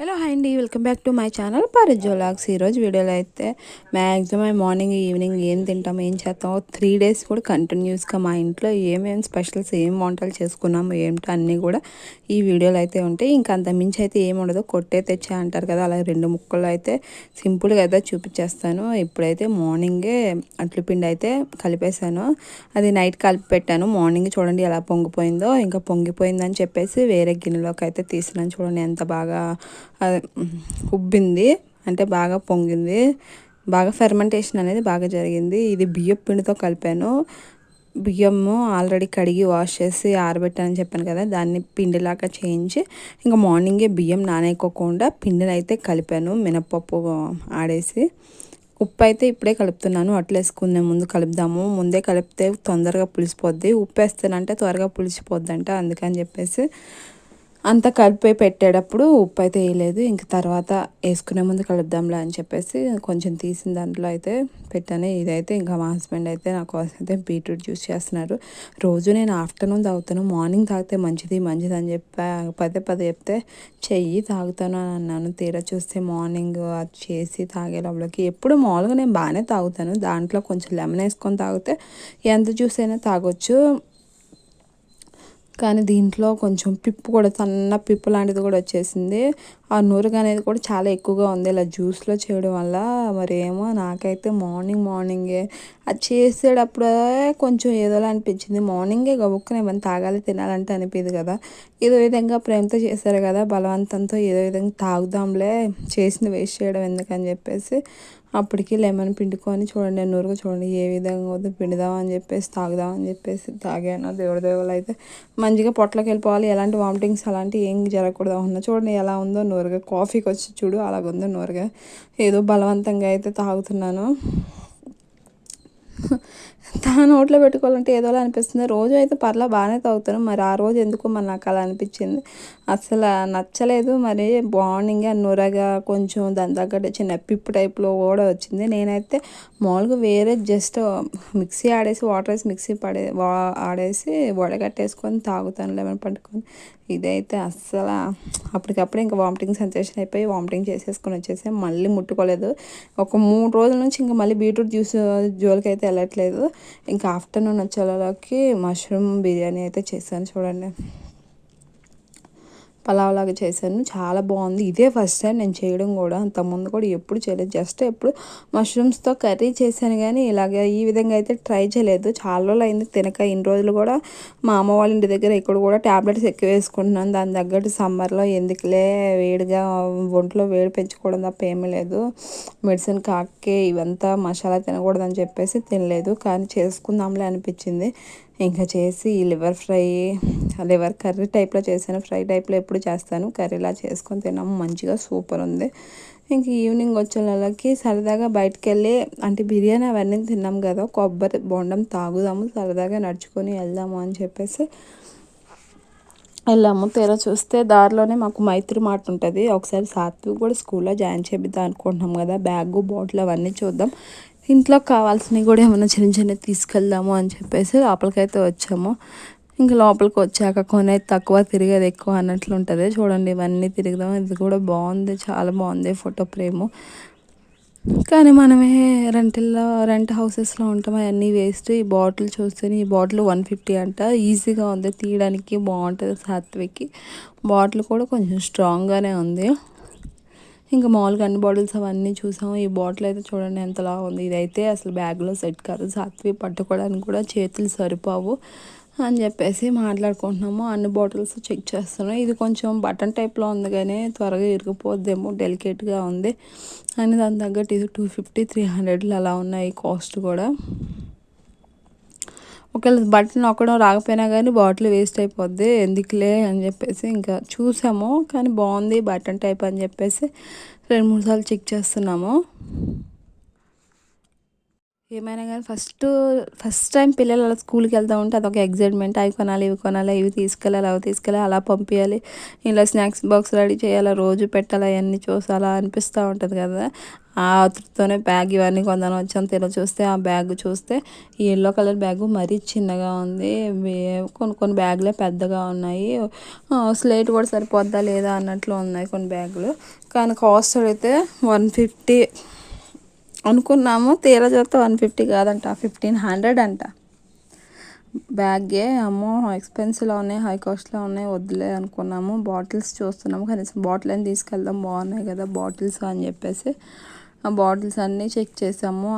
Hello hi అండి welcome back to my channel పరిజోలాగ్స్ ఈరోజు వీడియోలో అయితే మ్యాక్సిమం మార్నింగ్ ఈవినింగ్ ఏం తింటాం ఏం చేస్తాం త్రీ డేస్ కూడా కంటిన్యూస్గా మా ఇంట్లో ఏమేమి స్పెషల్స్ ఏం వంటలు చేసుకున్నాము ఏమిటో అన్నీ కూడా ఈ వీడియోలో అయితే ఉంటాయి. ఇంకా అంత మించి అయితే ఏమి ఉండదు. కొట్టే తెచ్చే అంటారు కదా అలాగే రెండు ముక్కలు అయితే సింపుల్గా అయితే చూపించేస్తాను. ఇప్పుడైతే మార్నింగే అట్లు పిండి అయితే కలిపేశాను. అది నైట్ కలిపి పెట్టాను. మార్నింగ్ చూడండి ఎలా పొంగిపోయిందో. ఇంకా పొంగిపోయిందని చెప్పేసి వేరే గిన్నెలోకి అయితే తీసినాను. చూడండి ఎంత బాగా ఉబ్బింది అంటే బాగా పొంగింది. బాగా ఫెర్మెంటేషన్ అనేది బాగా జరిగింది. ఇది బియ్యం పిండితో కలిపాను. బియ్యము ఆల్రెడీ కడిగి వాష్ చేసి ఆరబెట్టానని చెప్పాను కదా దాన్ని పిండిలాగా చేయించి ఇంకా మార్నింగే బియ్యం నానేకోకుండా పిండిని అయితే కలిపాను మినపప్పు ఆడేసి. ఉప్పు అయితే ఇప్పుడే కలుపుతున్నాను అట్లా వేసుకునే ముందు కలుపుదాము. ముందే కలిపితే తొందరగా పులిసిపోద్ది. ఉప్పు వేస్తానంటే త్వరగా పులిసిపోద్ది అంట అందుకని చెప్పేసి అంత కలిపి పెట్టేటప్పుడు ఉప్పు అయితే వేయలేదు. ఇంక తర్వాత వేసుకునే ముందు కలుద్దాంలే అని చెప్పేసి కొంచెం తీసిన దాంట్లో అయితే పెట్టాను. ఇదైతే ఇంకా మా హస్బెండ్ అయితే నా కోసం అయితే బీట్రూట్ జ్యూస్ చేస్తున్నారు. రోజు నేను ఆఫ్టర్నూన్ తాగుతాను. మార్నింగ్ తాగితే మంచిది మంచిది అని చెప్పా పదే పదే చెప్తే చెయ్యి తాగుతాను అని అన్నాను. తీరా చూస్తే మార్నింగ్ అది చేసి తాగే లోపలికి ఎప్పుడు మామూలుగా నేను బాగానే తాగుతాను. దాంట్లో కొంచెం లెమన్ వేసుకొని తాగితే ఎంత జ్యూస్ అయినా తాగొచ్చు. కానీ దీంట్లో కొంచెం పిప్పు కూడా సన్న పిప్పు లాంటిది కూడా వచ్చేసింది. ఆ నూరుగా అనేది కూడా చాలా ఎక్కువగా ఉంది ఇలా జ్యూస్లో చేయడం వల్ల. మరి ఏమో నాకైతే మార్నింగ్ మార్నింగే. అది చేసేటప్పుడే కొంచెం ఏదోలా అనిపించింది. మార్నింగే గబుక్కున ఏమైనా తాగాలి తినాలంటే అనిపించదు కదా. ఏదో విధంగా ప్రేమతో చేశారు కదా బలవంతంతో ఏదో విధంగా తాగుదాంలే చేసింది వేస్ట్ చేయడం ఎందుకని చెప్పేసి. అప్పటికి లెమన్ పిండుకొని చూడండి నూరుగా చూడండి ఏ విధంగా వద్దు పిండుదామని చెప్పేసి తాగుదామని చెప్పేసి తాగాను. దేవుడి దేవుళ్ళు అయితే మంచిగా పొట్లకి వెళ్ళిపోవాలి. ఎలాంటి వామిటింగ్స్ అలాంటివి ఏం జరగకూడదు. ఉన్నా చూడండి ఎలా ఉందో నూరుగా. కాఫీకి వచ్చి చూడు అలాగుందో నూరుగా. ఏదో బలవంతంగా అయితే తాగుతున్నాను. తా నోట్లో పెట్టుకోవాలంటే ఏదోలా అనిపిస్తుంది. రోజు అయితే పర్లా బాగానే తాగుతాను మరి ఆ రోజు ఎందుకు మరి నాకు అలా అనిపించింది? అసలు నచ్చలేదు. మరి మార్నింగ్ నురగా కొంచెం దాని తగ్గట్టు చిన్న పిప్పు టైప్లో కూడా వచ్చింది. నేనైతే మామూలుగా వేరే జస్ట్ మిక్సీ ఆడేసి వాటర్ వేసి మిక్సీ పడే ఆడేసి వడగట్టేసుకొని తాగుతాను లెమన్ పట్టుకొని ఇదైతే అస్సలు అప్పటికప్పుడు ఇంకా వామిటింగ్ సెన్సేషన్ అయిపోయి వామిటింగ్ చేసేసుకొని వచ్చేసి. మళ్ళీ ముట్టుకోలేదు. ఒక మూడు రోజుల నుంచి ఇంకా మళ్ళీ బీట్రూట్ జ్యూస్ జోలికి అయితే వెళ్ళట్లేదు. ఇంకా ఆఫ్టర్నూన్ వచ్చేలోకి మష్రూమ్ బిర్యానీ అయితే చేశాను చూడండి. పలావ్ లాగా చేశాను. చాలా బాగుంది. ఇదే ఫస్ట్ టైం నేను చేయడం కూడా. అంతకుముందు కూడా ఎప్పుడు చేయలేదు. జస్ట్ ఎప్పుడు మష్రూమ్స్తో కర్రీ చేశాను కానీ ఇలాగ ఈ విధంగా అయితే ట్రై చేయలేదు. చాలా రోజులు అయింది. తినక ఇన్ని రోజులు కూడా మా అమ్మ వాళ్ళ ఇంటి దగ్గర ఇక్కడ కూడా ట్యాబ్లెట్స్ ఎక్కువ వేసుకుంటున్నాను. దాని తగ్గట్టు సమ్మర్లో ఎందుకులే వేడిగా ఒంట్లో వేడి పెంచుకోవడం తప్ప ఏమీ లేదు. మెడిసిన్ కాకే ఇవంతా మసాలా తినకూడదని చెప్పేసి తినలేదు. కానీ చేసుకుందాంలే అనిపించింది. ఇంకా చేసి లివర్ ఫ్రై లివర్ కర్రీ టైప్లో చేశాను. ఫ్రై టైప్లో ఎప్పుడు చేస్తాను. కర్రీలా చేసుకొని తిన్నాము. మంచిగా సూపర్ ఉంది. ఇంక ఈవినింగ్ వచ్చే వాళ్ళకి సరదాగా బయటకు వెళ్ళి అంటే బిర్యానీ అవన్నీ తిన్నాం కదా కొబ్బరి బొండం తాగుదాము సరదాగా నడుచుకొని వెళ్దాము అని చెప్పేసి వెళ్ళాము. తీరా చూస్తే దారిలోనే మాకు మైత్రి మాట ఉంటుంది. ఒకసారి సాత్విక్ కూడా స్కూల్లో జాయిన్ చేపిద్దాం అనుకుంటున్నాం కదా బ్యాగ్ బాటిల్ అవన్నీ చూద్దాం. ఇంట్లో కావాల్సినవి కూడా ఏమైనా చిన్న చిన్న తీసుకెళ్దాము అని చెప్పేసి లోపలికైతే వచ్చాము. ఇంకా లోపలికి వచ్చాక కొని తక్కువ తిరిగేది ఎక్కువ అన్నట్లు ఉంటుంది. చూడండి ఇవన్నీ తిరుగుదాం ఇది కూడా బాగుంది. చాలా బాగుంది ఫోటో ఫ్రేము. కానీ మనమే రెంట్లో రెంట్ హౌసెస్లో ఉంటాం. అవన్నీ వేస్ట్. ఈ బాటిల్ చూస్తే ఈ బాటిల్ వన్ ఫిఫ్టీ అంట. ఈజీగా ఉంది. తీయడానికి బాగుంటుంది సాత్విక్కి బాటిల్ కూడా కొంచెం స్ట్రాంగ్గానే ఉంది. ఇంకా మామూలుగా అన్ని బాటిల్స్ అవన్నీ చూసాము. ఈ బాటిల్ అయితే చూడండి ఎంతలా ఉంది. ఇదైతే అసలు బ్యాగ్లో సెట్ కాదు. సాత్వి పట్టుకోవడానికి కూడా చేతులు సరిపోవు అని చెప్పేసి మాట్లాడుకుంటున్నాము. అన్ని బాటిల్స్ చెక్ చేస్తున్నాం. ఇది కొంచెం బటన్ టైప్లో ఉంది కానీ త్వరగా ఇరిగిపోద్దేమో డెలికేట్గా ఉంది. అని దాని తగ్గట్టు ఇది టూ ఫిఫ్టీ త్రీ హండ్రెడ్లు అలా ఉన్నాయి కాస్ట్ కూడా. ఒకవేళ బట్టలు నొక్కడం రాకపోయినా కానీ బాటిల్ వేస్ట్ అయిపోద్ది. ఎందుకులే అని చెప్పేసి ఇంకా చూసాము. కానీ బాగుంది బటన్ టైప్ అని చెప్పేసి రెండు మూడు సార్లు చెక్ చేస్తున్నాము. ఏమైనా కానీ ఫస్ట్ ఫస్ట్ టైం పిల్లలు అలా స్కూల్కి వెళ్తూ ఉంటే అదొక ఎగ్జైట్మెంట్. అవి కొనాలి ఇవి కొనాలి ఇవి తీసుకెళ్ళాలి అవి తీసుకెళ్ళాలి అలా పంపించాలి ఇలా స్నాక్స్ బాక్స్ రెడీ చేయాలి రోజు పెట్టాలి అవన్నీ చూసాలా అనిపిస్తూ ఉంటుంది కదా. ఆ ఆతృతతోనే బ్యాగ్ ఇవన్నీ కొందాం వచ్చాం. తెలో చూస్తే ఆ బ్యాగ్ చూస్తే ఈ ఎల్లో కలర్ బ్యాగ్ మరీ చిన్నగా ఉంది. కొన్ని కొన్ని బ్యాగులే పెద్దగా ఉన్నాయి. స్లేట్ కూడా సరిపోద్దా లేదా అన్నట్లు ఉన్నాయి కొన్ని బ్యాగులు. కానీ కాస్ట్ అయితే వన్ ఫిఫ్టీ అనుకున్నాము. తీరా చూస్తే వన్ ఫిఫ్టీ కాదంట ఫిఫ్టీన్ హండ్రెడ్ అంట. బ్యాగే అమ్మో ఎక్స్పెన్సివ్లో ఉన్నాయి హై కాస్ట్లో ఉన్నాయి వద్దులే అనుకున్నాము. బాటిల్స్ చూస్తున్నాము. కనీసం బాటిల్ అని తీసుకెళ్దాం బాగున్నాయి కదా బాటిల్స్ అని చెప్పేసి. ఆ బాటిల్స్ అన్నీ చెక్ చేసాము.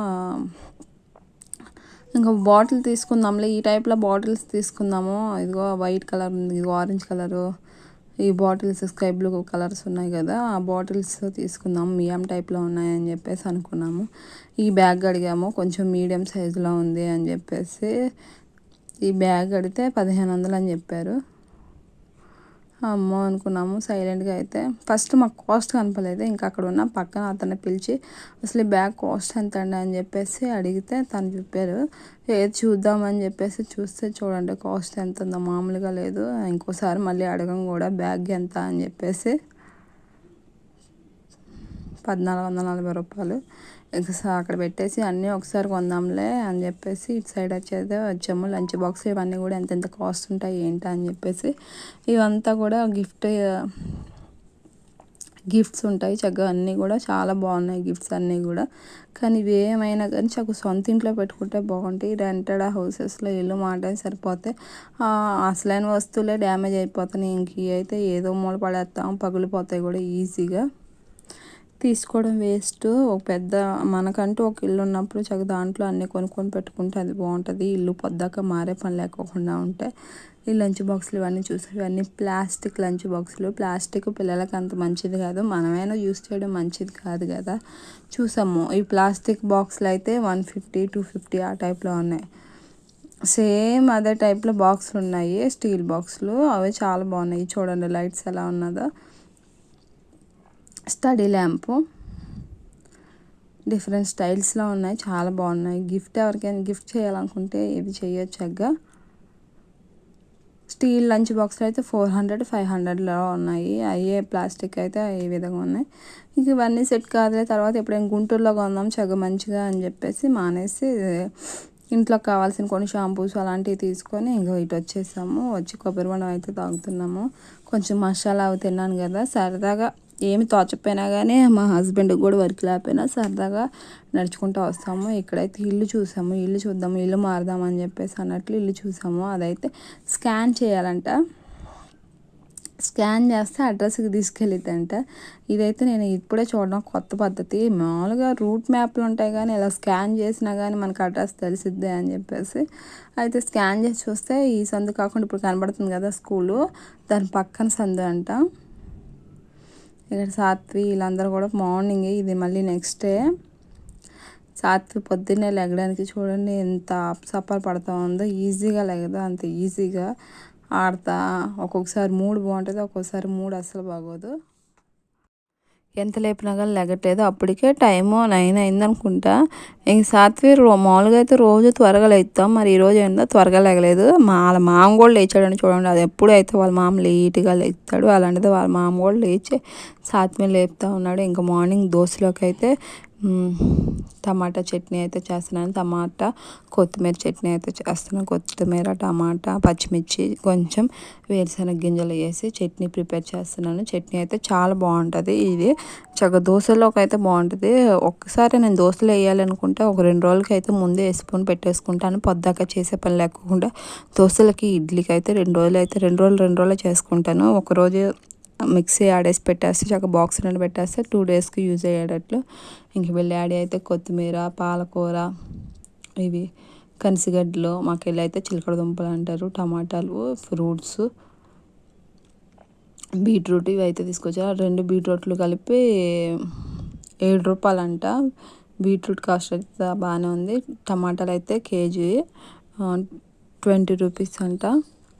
ఇంకా బాటిల్ తీసుకుందాంలే ఈ టైప్లో బాటిల్స్ తీసుకుందాము. ఇదిగో వైట్ కలర్ ఉంది ఇదిగో ఆరెంజ్ కలరు ఈ బాటిల్స్ స్కై బ్లూ కలర్స్ ఉన్నాయి కదా ఆ బాటిల్స్ తీసుకుందాం. మియం టైప్లో ఉన్నాయని చెప్పేసి అనుకున్నాము. ఈ బ్యాగ్ అడిగాము కొంచెం మీడియం సైజులో ఉంది అని చెప్పేసి. ఈ బ్యాగ్ అడిగితే పదిహేను వందలు అని చెప్పారు. అమ్మో అనుకున్నాము సైలెంట్గా అయితే. ఫస్ట్ మాకు కాస్ట్ కనపలేదు ఇంకా అక్కడ ఉన్న పక్కన అతన్ని పిలిచి అసలు ఈ బ్యాగ్ కాస్ట్ ఎంత అండి అని చెప్పేసి అడిగితే తను చెప్పారు ఏది చూద్దామని చెప్పేసి చూస్తే చూడండి కాస్ట్ ఎంత ఉందో మామూలుగా లేదు. ఇంకోసారి మళ్ళీ అడగం కూడా బ్యాగ్ ఎంత అని చెప్పేసి పద్నాలుగు వందల నలభై రూపాయలు. అక్కడ పెట్టేసి అన్నీ ఒకసారి కొందాంలే అని చెప్పేసి ఇటు సైడ్ వచ్చేది వచ్చాము. లంచ్ బాక్స్ ఇవన్నీ కూడా ఎంత కాస్ట్ ఉంటాయి ఏంటి అని చెప్పేసి ఇవంతా కూడా గిఫ్ట్ గిఫ్ట్స్ ఉంటాయి చక్కగా. అన్నీ కూడా చాలా బాగున్నాయి గిఫ్ట్స్ అన్నీ కూడా. కానీ ఇవి ఏమైనా కానీ చక్కగా సొంత ఇంట్లో పెట్టుకుంటే బాగుంటాయి. రెంటెడ్ హౌసెస్లో ఇల్లు మాట సరిపోతే అసలైన వస్తువులే డ్యామేజ్ అయిపోతున్నాయి. ఇంక అయితే ఏదో మూల పడేస్తాం పగిలిపోతాయి కూడా ఈజీగా. తీసుకోవడం వేస్ట్. ఒక పెద్ద మనకంటూ ఒక ఇల్లు ఉన్నప్పుడు చక్క దాంట్లో అన్నీ కొనుక్కొని పెట్టుకుంటే అది బాగుంటుంది. ఇల్లు పొద్దాక మారే పని లేకోకుండా ఉంటే ఈ లంచ్ బాక్సులు ఇవన్నీ చూసి ఇవన్నీ ప్లాస్టిక్ లంచ్ బాక్సులు. ప్లాస్టిక్ పిల్లలకి అంత మంచిది కాదు. మనమైనా యూస్ చేయడం మంచిది కాదు కదా. చూసాము. ఈ ప్లాస్టిక్ బాక్సులు అయితే వన్ ఫిఫ్టీ టూ ఫిఫ్టీ ఆ టైప్లో ఉన్నాయి. సేమ్ అదే టైప్లో బాక్సులు ఉన్నాయి. స్టీల్ బాక్సులు. అవి చాలా బాగున్నాయి. చూడండి లైట్స్ ఎలా ఉన్నదో. Study lamp. డిఫరెంట్ స్టైల్స్లో ఉన్నాయి. చాలా బాగున్నాయి. గిఫ్ట్ ఎవరికైనా గిఫ్ట్ చేయాలనుకుంటే ఇవి చేయొచ్చు స్టీల్ లంచ్ బాక్స్లు అయితే ఫోర్ హండ్రెడ్ ఫైవ్ హండ్రెడ్లో ఉన్నాయి. అయ్యే ప్లాస్టిక్ అయితే ఈ విధంగా ఉన్నాయి. ఇంక ఇవన్నీ సెట్ కాదులే. తర్వాత ఎప్పుడైనా గుంటూరులో కొందాం చగ మంచిగా అని చెప్పేసి మానేసి ఇంట్లో కావాల్సిన కొన్ని షాంపూస్ అలాంటివి తీసుకొని ఇంకా ఇటు వచ్చేసాము. వచ్చి కొబ్బరి బొండం అయితే తాగుతున్నాము. కొంచెం మసాలా అవి తిన్నాను కదా. సరదాగా ఏమి తోచకపోయినా కానీ మా హస్బెండ్కి కూడా వర్క్ లేకపోయినా సరదాగా నడుచుకుంటూ వస్తాము. ఇక్కడైతే ఇల్లు చూసాము ఇల్లు చూద్దాము ఇల్లు మారుదామని చెప్పేసి అన్నట్లు ఇల్లు చూసాము. అదైతే స్కాన్ చేయాలంట. స్కాన్ చేస్తే అడ్రస్కి తీసుకెళ్ళిద్దంట. ఇదైతే నేను ఇప్పుడే చూడడం కొత్త పద్ధతి. మామూలుగా రూట్ మ్యాప్లు ఉంటాయి కానీ ఇలా స్కాన్ చేసినా కానీ మనకు అడ్రస్ తెలిసిద్ది అని చెప్పేసి అయితే స్కాన్ చేసి చూస్తే ఈ సందు కాకుండా ఇప్పుడు కనబడుతుంది కదా స్కూలు. దాని పక్కన సందు అంట. ఇక్కడ సాత్వి వీళ్ళందరూ కూడా మార్నింగ్ ఇది మళ్ళీ నెక్స్ట్ డే. సాత్వి పొద్దున్నే లెగడానికి చూడండి ఎంత సఫర్ పడుతూ ఉందో. ఈజీగా లెగదు అంత ఈజీగా ఆడతా. ఒక్కొక్కసారి మూడు బాగుంటుంది ఒక్కొక్కసారి మూడు అస్సలు బాగోదు. ఎంత లేపినా కానీ లెగట్లేదు. అప్పటికే టైము నైన్ అయింది అనుకుంటా ఇంక సాత్వి మామూలుగా అయితే రోజు త్వరగా లేస్తాం మరి ఈరోజు ఏంటో త్వరగా లేగలేదు. మా వాళ్ళ మామ కూడా లేచాడని చూడండి. అది ఎప్పుడు అయితే వాళ్ళ మామ లేట్గా లేస్తాడు అలాంటిది వాళ్ళ మామ కూడా లేచి సాత్వి లేపుతా ఉన్నాడు. ఇంకా మార్నింగ్ దోశలోకి అయితే టమాటా చట్నీ అయితే చేస్తున్నాను. టమాటా కొత్తిమీర చట్నీ అయితే చేస్తున్నాను. కొత్తిమీర టమాటా పచ్చిమిర్చి కొంచెం వేరుశనగ గింజలు వేసి చట్నీ ప్రిపేర్ చేస్తున్నాను. చట్నీ అయితే చాలా బాగుంటుంది. ఇది చక్క దోశలోకి అయితే బాగుంటుంది. ఒక్కసారి నేను దోశలు వేయాలనుకుంటే ఒక రెండు రోజులకి అయితే ముందే వేసుకొని పెట్టేసుకుంటాను. పొద్దాక చేసే పని లేకుండా దోశలకి ఇడ్లీకి అయితే రెండు రోజులు అయితే రెండు రోజులు రెండు రోజులు చేసుకుంటాను. ఒకరోజు మిక్సీ ఆడేసి పెట్టేస్తే చక్కగా బాక్స్ నుండి పెట్టేస్తే టూ డేస్కి యూజ్ అయ్యేటట్లు. ఇంక వెళ్ళి యాడ్ అయితే కొత్తిమీర పాలకూర ఇవి కనిసిగడ్డలు మాకు వెళ్ళి అయితే చిలకడ దుంపలు అంటారు టమాటాలు ఫ్రూట్స్ బీట్రూట్ ఇవి అయితే తీసుకొచ్చారు. రెండు బీట్రూట్లు కలిపి ఏడు రూపాయలు అంట బీట్రూట్ కాస్ట్ అయితే బాగానే ఉంది. టమాటాలు అయితే కేజీ ట్వంటీ రూపీస్ అంట.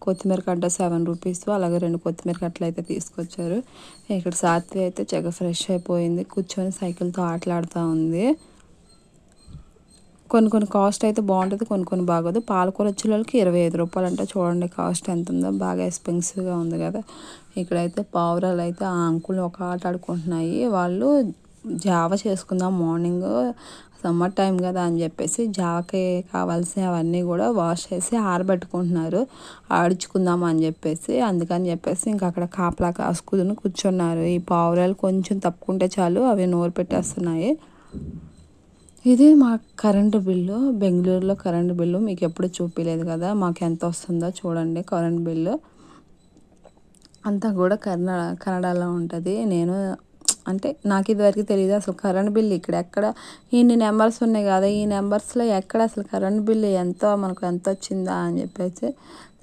కొత్తిమీర కట్ట సెవెన్ రూపీస్ అలాగే రెండు కొత్తిమీర కట్టలు అయితే తీసుకొచ్చారు. ఇక్కడ సాత్వి అయితే చక్కగా ఫ్రెష్ అయిపోయింది. కూర్చొని సైకిల్తో ఆటలాడుతూ ఉంది. కొన్ని కొన్ని కాస్ట్ అయితే బాగుంటుంది కొన్ని కొన్ని బాగోదు. పాలకూర వచ్చేలోకి ఇరవై ఐదు రూపాయలు అంటే చూడండి కాస్ట్ ఎంత ఉందో బాగా ఎక్స్పెన్సివ్గా ఉంది కదా. ఇక్కడైతే పావురాలు అయితే ఆ అంకుల్ని ఒక ఆట ఆడుకుంటున్నాయి. వాళ్ళు జావ చేసుకుందాం మార్నింగ్ సమ్మర్ టైం కదా అని చెప్పేసి జావకి కావాల్సిన అవన్నీ కూడా వాష్ చేసి ఆరబెట్టుకుంటున్నారు. ఆడించుకుందాం అని చెప్పేసి అందుకని చెప్పేసి ఇంకా అక్కడ కాపలా కాసుకుని కూర్చున్నారు. ఈ పావురాలు కొంచెం తప్పుకుంటే చాలు అవి నోరు పెట్టేస్తున్నాయి. ఇది మా కరెంటు బిల్లు. బెంగళూరులో కరెంటు బిల్లు మీకు ఎప్పుడు చూపించలేదు కదా మాకు ఎంత వస్తుందో చూడండి కరెంట్ బిల్లు. అంతా కూడా కన్నడ కన్నడలో ఉంటుంది. నేను అంటే నాకు ఇదివరకు తెలియదు అసలు కరెంట్ బిల్ ఇక్కడ ఎక్కడ ఇన్ని నెంబర్స్ ఉన్నాయి కదా ఈ నెంబర్స్లో ఎక్కడ అసలు కరెంట్ బిల్ ఎంతో మనకు ఎంత వచ్చిందా అని చెప్పేసి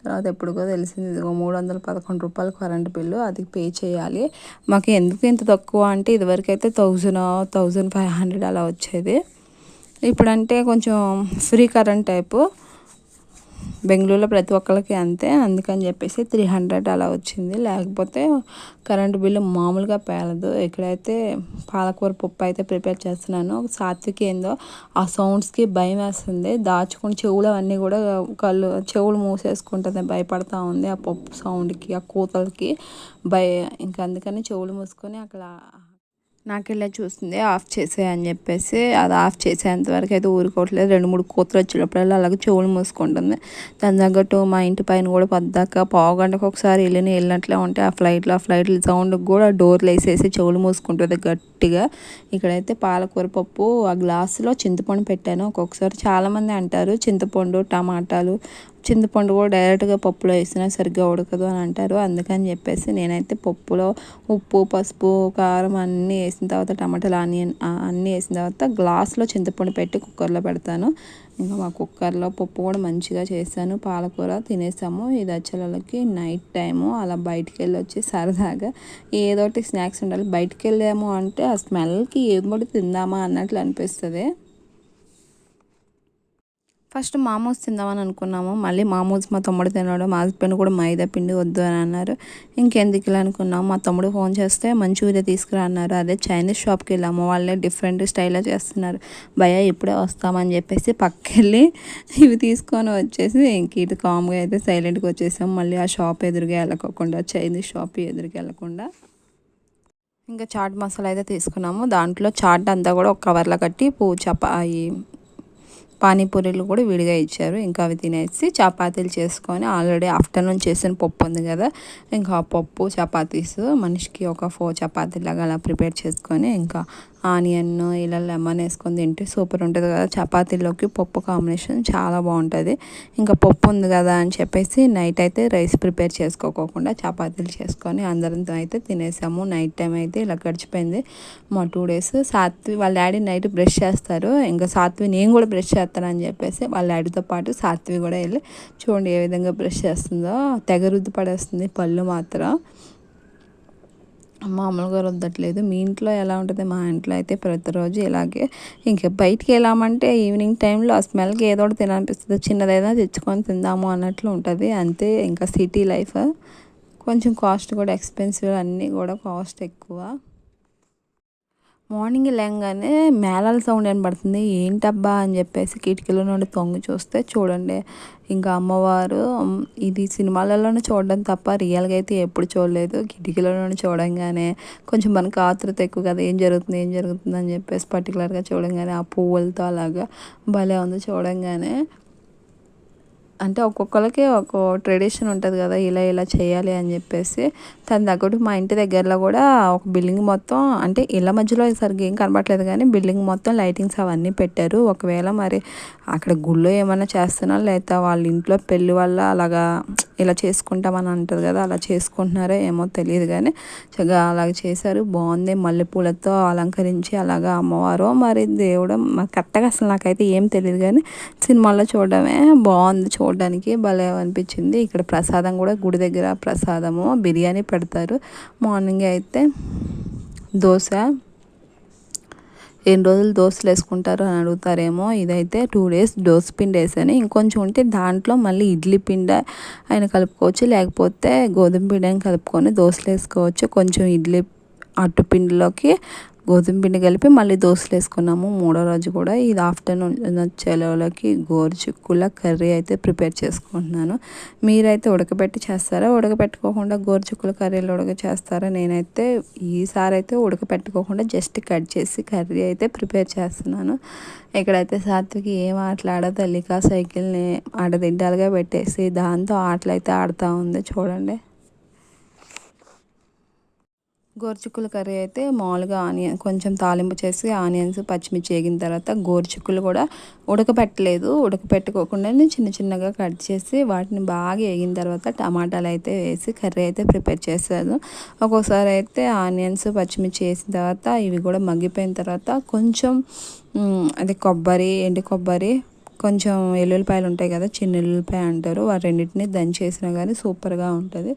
తర్వాత ఎప్పుడుకో తెలిసింది ఇదిగో మూడు వందల పదకొండు రూపాయలు కరెంట్ బిల్లు అది పే చేయాలి. మాకు ఎందుకు ఇంత తక్కువ అంటే ఇదివరకు అయితే థౌజండ్ థౌజండ్ ఫైవ్ హండ్రెడ్ అలా వచ్చేది. ఇప్పుడంటే కొంచెం ఫ్రీ కరెంట్ టైపు. బెంగళూరులో ప్రతి ఒక్కరికి అంతే. అందుకని చెప్పేసి త్రీ హండ్రెడ్ అలా వచ్చింది. లేకపోతే కరెంటు బిల్లు మామూలుగా పేలదు. ఇక్కడైతే పాలకూర పప్పు అయితే ప్రిపేర్ చేస్తున్నాను సాత్విక్ ఏందో ఆ సౌండ్స్కి భయం వేస్తుంది. దాచుకుని చెవులు అవన్నీ కూడా కళ్ళు చెవులు మూసేసుకుంటుంది భయపడతా ఉంది ఆ పప్పు సౌండ్కి ఆ కూతలకి. భయ ఇంకా అందుకని చెవులు మూసుకొని అక్కడ నాకు ఇలా చూస్తుంది ఆఫ్ చేసే అని చెప్పేసి అది ఆఫ్ చేసేంత వరకు అయితే ఊరుకోవట్లేదు. రెండు మూడు కూతురు వచ్చినప్పుడల్లా అలాగే చెవులు మూసుకుంటుంది. దాని తగ్గట్టు మా ఇంటి పైన కూడా పద్దాక పావు గంటకు ఒకసారి వెళ్ళిన వెళ్ళినట్లే ఉంటే ఆ ఫ్లైట్లో ఆ ఫ్లైట్ సౌండ్కి కూడా డోర్లు వేసేసి చెవులు మూసుకుంటుంది గట్టిగా. ఇక్కడైతే పాలకూర పప్పు ఆ గ్లాసులో చింతపండు పెట్టాను. ఒక్కొక్కసారి చాలామంది అంటారు చింతపండు టమాటాలు చింతపండు కూడా డైరెక్ట్గా పప్పులో వేసినా సరిగ్గా ఉడకదు అని అంటారు. అందుకని చెప్పేసి నేనైతే పప్పులో ఉప్పు పసుపు కారం అన్నీ వేసిన తర్వాత టమాటాలు ఆనియన్ అన్నీ వేసిన తర్వాత గ్లాస్లో చింతపండు పెట్టి కుక్కర్లో పెడతాను. ఇంకా మా కుక్కర్లో పప్పు కూడా మంచిగా చేశాను పాలకూర తినేసాము. ఇది వచ్చేళ్ళకి నైట్ టైము. అలా బయటికి వెళ్ళి వచ్చి సరదాగా ఏదోటి స్నాక్స్ ఉండాలి. బయటికి వెళ్ళాము అంటే ఆ స్మెల్కి ఏదో తిందామా అన్నట్లు అనిపిస్తుంది. ఫస్ట్ మామూస్ తిందామని అనుకున్నాము. మళ్ళీ మామూస్ మా తమ్ముడు తినడం. మా హస్బెండ్ కూడా మైదా పిండి వద్దు అని అన్నారు. ఇంకెందుకు ఇలా అనుకున్నాము. మా తమ్ముడు ఫోన్ చేస్తే మంచూరియా తీసుకురా అన్నారు. అదే చైనీస్ షాప్కి వెళ్ళాము. వాళ్ళే డిఫరెంట్ స్టైల్లో చేస్తున్నారు. భయ ఇప్పుడే వస్తామని చెప్పేసి పక్కెళ్ళి ఇవి తీసుకొని వచ్చేసి ఇంక ఇటు కామ్గా అయితే సైలెంట్గా వచ్చేసాం మళ్ళీ ఆ షాప్ ఎదురుగా వెళ్ళకోకుండా చైనీస్ షాప్ ఎదురుగా వెళ్ళకుండా ఇంకా చాట్ మసాలా అయితే తీసుకున్నాము. దాంట్లో చాట్ అంతా కూడా ఒక కవర్లో కట్టి పువ్వు చపా పానీపూరీలు కూడా విడిగా ఇచ్చారు. ఇంకా అవి తినేసి చపాతీలు చేసుకొని ఆల్రెడీ ఆఫ్టర్నూన్ చేసిన పప్పు ఉంది కదా ఇంకా ఆ పప్పు చపాతీస్ మనిషికి ఒక ఫోర్ చపాతీలాగా అలా ప్రిపేర్ చేసుకొని ఇంకా ఆనియన్ ఇలా లెమన్ వేసుకొని తింటే సూపర్ ఉంటుంది కదా. చపాతీలోకి పప్పు కాంబినేషన్ చాలా బాగుంటుంది. ఇంకా పప్పు ఉంది కదా అని చెప్పేసి నైట్ అయితే రైస్ ప్రిపేర్ చేసుకోకుండా చపాతీలు చేసుకొని అందరితో అయితే తినేసాము. నైట్ టైం అయితే ఇలా గడిచిపోయింది. మా టూ డేస్. సాత్వి వాళ్ళ డాడీ నైట్ బ్రష్ చేస్తారు. ఇంకా సాత్వి నేను కూడా బ్రష్ చేస్తానని చెప్పేసి వాళ్ళ డాడీతో పాటు సాత్వి కూడా వెళ్ళి చూడండి ఏ విధంగా బ్రష్ చేస్తుందో. తెగ రుద్దు పడేస్తుంది పళ్ళు మాత్రం. మామూలుగా రుద్దట్లేదు మీ ఇంట్లో ఎలా ఉంటుంది? మా ఇంట్లో అయితే ప్రతిరోజు ఇలాగే. ఇంకా బయటికి వెళ్ళామంటే ఈవినింగ్ టైంలో ఆ స్మెల్కి ఏదో ఒకటి తినాలనిపిస్తుంది. చిన్నదైనా తెచ్చుకొని తిందాము అన్నట్లు ఉంటుంది. అంతే ఇంకా సిటీ లైఫ్ కొంచెం కాస్ట్ కూడా ఎక్స్పెన్సివ్ అన్నీ కూడా కాస్ట్ ఎక్కువ. మార్నింగ్ లేగానే మేళాల సౌండ్ వినబడుతుంది. ఏంటబ్బా అని చెప్పేసి కిటికీలో నుండి తొంగి చూస్తే చూడండి. ఇంకా అమ్మవారు ఇది సినిమాలలోనే చూడడం తప్ప రియల్గా అయితే ఎప్పుడు చూడలేదు. కిటికీలో నుండి చూడంగానే కొంచెం మనకు ఆతృత ఎక్కువ కదా ఏం జరుగుతుంది ఏం జరుగుతుంది అని చెప్పేసి పర్టికులర్గా చూడంగానే ఆ పువ్వులతో అలాగా భలే ఉంది చూడంగానే. అంటే ఒక్కొక్కరికి ఒక ట్రెడిషన్ ఉంటుంది కదా ఇలా ఇలా చేయాలి అని చెప్పేసి. దాని తగ్గట్టు మా ఇంటి దగ్గరలో కూడా ఒక బిల్డింగ్ మొత్తం అంటే ఇళ్ళ మధ్యలో సరిగ్గా ఏం కనబడలేదు కానీ బిల్డింగ్ మొత్తం లైటింగ్స్ అవన్నీ పెట్టారు. ఒకవేళ మరి అక్కడ గుళ్ళో ఏమైనా చేస్తున్నా లేదా వాళ్ళ ఇంట్లో పెళ్ళి వల్ల అలాగా ఇలా చేసుకుంటామని అంటారు కదా అలా చేసుకుంటున్నారో ఏమో తెలియదు కానీ చక్కగా అలాగ చేశారు. బాగుంది. మల్లెపూలతో అలంకరించి అలాగా అమ్మవారు మరి దేవుడు కరెక్ట్గా అసలు నాకైతే ఏం తెలియదు కానీ సినిమాల్లో చూడడమే బాగుంది. చూ చూడడానికి భలే అనిపించింది. ఇక్కడ ప్రసాదం కూడా గుడి దగ్గర ప్రసాదము బిర్యానీ పెడతారు. మార్నింగ్ అయితే దోశ. ఎన్ని రోజులు దోశలు వేసుకుంటారు అని అడుగుతారేమో. ఇదైతే టూ డేస్ దోశ పిండి వేసాను. ఇంకొంచెం ఉంటే దాంట్లో మళ్ళీ ఇడ్లీ పిండి ఆయన కలుపుకోవచ్చు. లేకపోతే గోధుమ పిండి అని కలుపుకొని దోశలు వేసుకోవచ్చు. కొంచెం ఇడ్లీ అట్టు పిండిలోకి గోధుమ పిండి కలిపి మళ్ళీ దోశలు వేసుకున్నాము. మూడో రోజు కూడా ఇది ఆఫ్టర్నూన్ చెలవులకి గోరుచిక్కుల కర్రీ అయితే ప్రిపేర్ చేసుకుంటున్నాను. మీరైతే ఉడకబెట్టి చేస్తారా? ఉడకబెట్టుకోకుండా గోరుచిక్కుల కర్రీలు ఉడక చేస్తారా నేనైతే ఈసారి అయితే ఉడకబెట్టుకోకుండా జస్ట్ కట్ చేసి కర్రీ అయితే ప్రిపేర్ చేస్తున్నాను. ఇక్కడైతే సాత్వికి ఏం ఆటలాడో తల్లిక సైకిల్ని ఆడదిడ్డాలుగా పెట్టేసి దాంతో ఆటలు అయితే ఆడుతూ ఉంది. చూడండి. గోరుచిక్కుల కర్రీ అయితే మామూలుగా ఆనియన్ కొంచెం తాలింపు చేసి ఆనియన్స్ పచ్చిమిర్చి వేగిన తర్వాత గోరుచిక్కులు కూడా ఉడకపెట్టలేదు. ఉడకపెట్టుకోకుండానే చిన్న చిన్నగా కట్ చేసి వాటిని బాగా వేగిన తర్వాత టమాటాలు అయితే వేసి కర్రీ అయితే ప్రిపేర్ చేశాను. ఒక్కోసారి అయితే ఆనియన్స్ పచ్చిమిర్చి వేసిన తర్వాత ఇవి కూడా మగ్గిపోయిన తర్వాత కొంచెం అది కొబ్బరి ఎండు కొబ్బరి కొంచెం ఎల్లుల్లిపాయలు ఉంటాయి కదా చిన్న ఎల్లుల్లిపాయ అంటారు. ఆ రెండింటిని దంచేసినా కానీ సూపర్గా ఉంటుంది.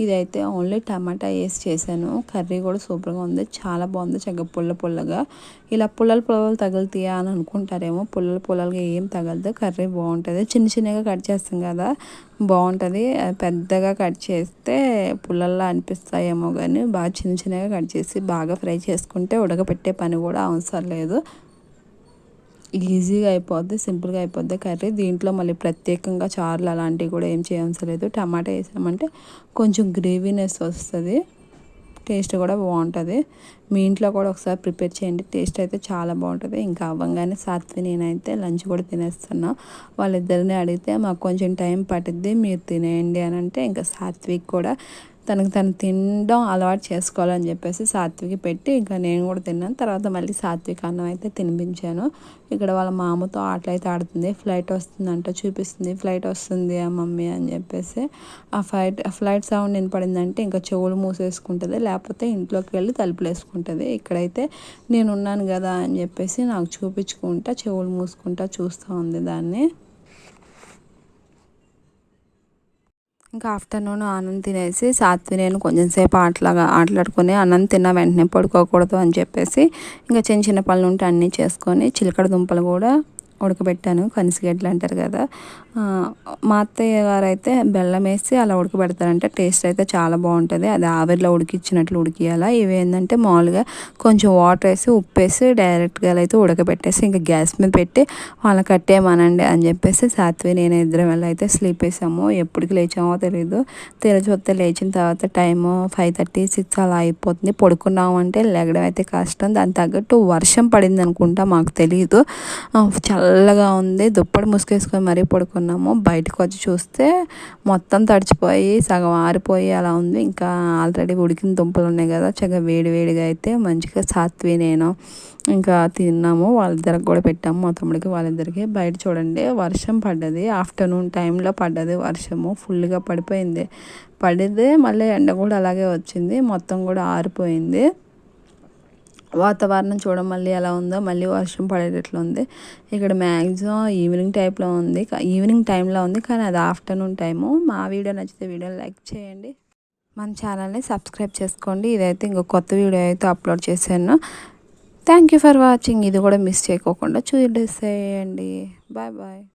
ఇదైతే ఓన్లీ టమాటా వేసి చేశాను. కర్రీ కూడా సూపర్గా ఉంది. చాలా బాగుంది చక్కగా పుల్ల పుల్లగా. ఇలా పుల్లలు పుల్లలు తగులుతాయా అని అనుకుంటారేమో. పుల్లలు పుల్లలుగా ఏం తగలదు. కర్రీ బాగుంటుంది. చిన్న చిన్నగా కట్ చేస్తాం కదా బాగుంటుంది. పెద్దగా కట్ చేస్తే పుల్లల్లా అనిపిస్తాయేమో కానీ బాగా చిన్న చిన్నగా కట్ చేసి బాగా ఫ్రై చేసుకుంటే ఉడకపెట్టే పని కూడా అవసరం లేదు. ఈజీగా అయిపోద్ది సింపుల్గా అయిపోద్ది కర్రీ. దీంట్లో మళ్ళీ ప్రత్యేకంగా చారులు అలాంటివి కూడా ఏం చేయవలసలేదు టమాటా వేసామంటే కొంచెం గ్రేవీనెస్ వస్తుంది టేస్ట్ కూడా బాగుంటుంది. మీ ఇంట్లో కూడా ఒకసారి ప్రిపేర్ చేయండి టేస్ట్ అయితే చాలా బాగుంటుంది. ఇంకా అవ్వగానే సాత్వి నేనైతే లంచ్ కూడా తినేస్తున్నా. వాళ్ళిద్దరిని అడిగితే మాకు కొంచెం టైం పట్టిద్ది మీరు తినేయండి అని అంటే ఇంకా సాత్విక్ కూడా తనకు తను తినడం అలవాటు చేసుకోవాలని చెప్పేసి సాత్వికి పెట్టి ఇంకా నేను కూడా తిన్నాను. తర్వాత మళ్ళీ సాత్విక అన్నం అయితే తినిపించాను. ఇక్కడ వాళ్ళ మామతో ఆటలైతే ఆడుతుంది. ఫ్లైట్ వస్తుందంట చూపిస్తుంది. ఫ్లైట్ వస్తుంది ఆ మమ్మీ అని చెప్పేసి. ఆ ఫ్లైట్ ఫ్లైట్ సౌండ్ వినపడిందంటే ఇంకా చెవులు మూసేసుకుంటుంది. లేకపోతే ఇంట్లోకి వెళ్ళి తలుపులు వేసుకుంటుంది. ఇక్కడైతే నేను ఉన్నాను కదా అని చెప్పేసి నాకు చూపించుకుంటా చెవులు మూసుకుంటా చూస్తూ ఉంది దాన్ని. ఇంకా ఆఫ్టర్నూన్ అన్నం తినేసి సాత్వి నేను కొంచెం సేపు ఆటలాగా ఆటలాడుకొని అన్నం తిన్న వెంటనే పడుకోకూడదు అని చెప్పేసి ఇంకా చిన్న చిన్న పనులు ఉంటే అన్నీ చేసుకొని చిలకడ దుంపలు కూడా ఉడకబెట్టాను కనిసిగడ్డలు అంటారు కదా. మా అత్తయ్య గారు అయితే బెల్లం వేసి అలా ఉడకబెడతారంటే. టేస్ట్ అయితే చాలా బాగుంటుంది. అది ఆవిరిలో ఉడికిచ్చినట్లు ఉడికియాలా. ఇవి ఏంటంటే మామూలుగా కొంచెం వాటర్ వేసి ఉప్పు వేసి డైరెక్ట్గా అయితే ఉడకబెట్టేసి ఇంకా గ్యాస్ మీద పెట్టి వాళ్ళని కట్టేయమనండి అని చెప్పేసి సాత్వి నేను ఇద్దరం వెళ్ళి అయితే స్లీప్ వేసాము ఎప్పటికి లేచామో తెలియదు తెరచి లేచిన తర్వాత టైము ఫైవ్ థర్టీ సిక్స్ అలా అయిపోతుంది. పడుకున్నాము అంటే లెగడం అయితే కష్టం. దాని తగ్గట్టు వర్షం పడింది అనుకుంటా మాకు తెలియదు చాలా చల్లగా ఉంది. దుప్పటి ముసుకేసుకొని మరీ పడుకున్నాము. బయటకు వచ్చి చూస్తే మొత్తం తడిచిపోయి సగం ఆరిపోయి అలా ఉంది. ఇంకా ఆల్రెడీ ఉడికిన దుంపలు ఉన్నాయి కదా చక్కగా వేడి వేడిగా అయితే మంచిగా సాత్వి నేను. ఇంకా తిన్నాము. వాళ్ళిద్దరికి కూడా పెట్టాము. మా తమ్ముడికి వాళ్ళిద్దరికి. బయట చూడండి వర్షం పడ్డది. ఆఫ్టర్నూన్ టైంలో పడ్డది వర్షము. ఫుల్గా పడిపోయింది. పడితే మళ్ళీ ఎండ కూడా అలాగే వచ్చింది. మొత్తం కూడా ఆరిపోయింది. వాతావరణం చూడ మళ్ళీ ఎలా ఉందో మళ్ళీ వర్షం పడేటట్లు ఉంది ఇక్కడ మ్యాక్సిమం ఈవినింగ్ టైప్లో ఉంది. ఈవినింగ్ టైంలో ఉంది కానీ అది ఆఫ్టర్నూన్ టైము. మా వీడియో నచ్చితే వీడియో లైక్ చేయండి. మన ఛానల్ని సబ్స్క్రైబ్ చేసుకోండి. ఇదైతే ఇంకో కొత్త వీడియో అయితే అప్లోడ్ చేశాను. Thank you for watching. ఇది కూడా మిస్ చేయకోకుండా చూసేయండి. Bye bye.